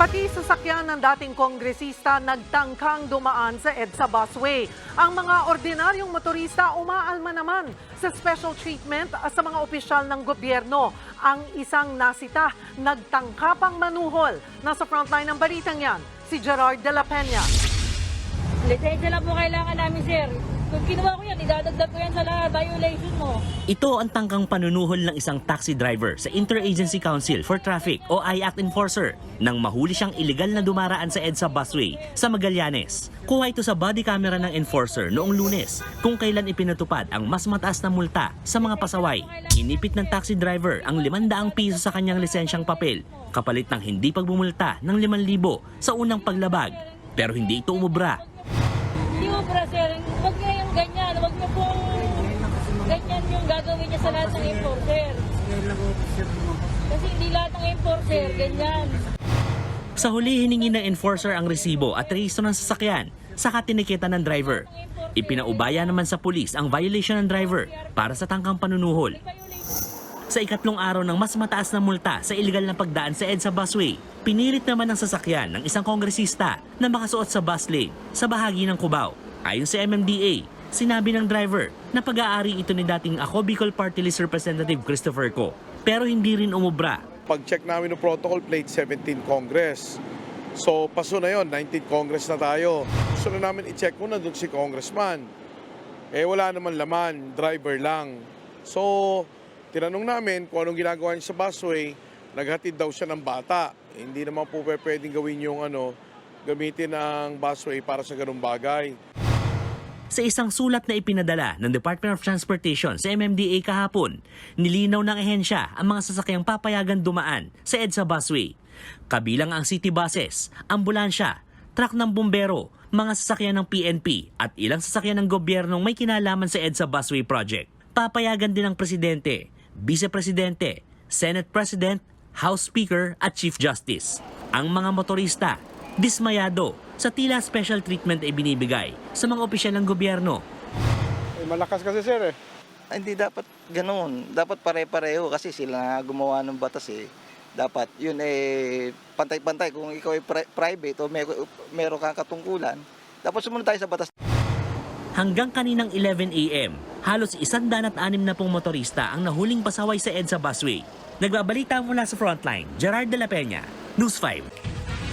Pati sasakyan ng dating kongresista nagtangkang dumaan sa EDSA busway. Ang mga ordinaryong motorista umaalma naman sa special treatment sa mga opisyal ng gobyerno. Ang isang nasita nagtangkapang manuhol. Nasa frontline ng balitang yan, si Gerard de la Peña. Lisensya lang po kailangan namin, sir. Kung kinuha ko yan, idadagdag ko yan sa lahat, violation mo. Ito ang tangkang panunuhol ng isang taxi driver sa Interagency Council for Traffic o IACT Enforcer nang mahuli siyang iligal na dumaraan sa EDSA busway sa Magallanes. Kuha ito sa body camera ng enforcer noong lunes kung kailan ipinatupad ang mas mataas na multa sa mga pasaway. Inipit ng taxi driver ang 500 piso sa kanyang lisensyang papel kapalit ng hindi pagbumulta ng 5,000 sa unang paglabag. Pero hindi ito umubra Hindi para, sir. Kasi hindi lahat ng enforcer, ganyan. Sa huli, hiningi ng enforcer ang resibo at rehistro ng sasakyan sa katiniketa ng driver. Ipinaubaya naman sa pulis ang violation ng driver para sa tangkang panunuhol. Sa ikatlong araw ng mas mataas na multa sa iligal na pagdaan sa EDSA busway, pinilit naman ng sasakyan ng isang kongresista na makasuot sa bus lane sa bahagi ng Cubao. Ayon sa MMDA, sinabi ng driver na pag-aari ito ni dating Ako Bicol Party List Representative Christopher Co. Pero hindi rin umubra pag-check namin ng protocol plate 17 Congress. So paso na yon 19 Congress na tayo. Gusto na namin i-check kung nandun si congressman. Eh wala naman laman, driver lang. So tinanong namin kung anong ginagawa niya sa busway, naghatid daw siya ng bata. Eh, hindi naman po pwedeng gawin yung ano, gamitin ang busway para sa ganung bagay. Sa isang sulat na ipinadala ng Department of Transportation sa MMDA kahapon, nilinaw ng ehensya ang mga sasakyang papayagan dumaan sa EDSA busway. Kabilang ang city buses, ambulansya, truck ng bumbero, mga sasakyan ng PNP at ilang sasakyan ng gobyernong may kinalaman sa EDSA busway project. Papayagan din ng presidente, vice-presidente, Senate President, House Speaker at Chief Justice. Ang mga motorista, dismayado sa tila special treatment ay binibigay sa mga opisyal ng gobyerno. Eh, malakas kasi sir eh. Ay, Hindi dapat ganoon. Dapat pare-pareho kasi sila gumawa ng batas eh. Dapat yun eh pantay-pantay kung ikaw ay pri- private o may, meron kang katungkulan. Dapat sumunod tayo sa batas. Hanggang kaninang 11 a.m., halos 160 na pong motorista ang nahuling pasaway sa EDSA busway. Nagbabalita mula sa frontline, Gerard de la Peña, News 5.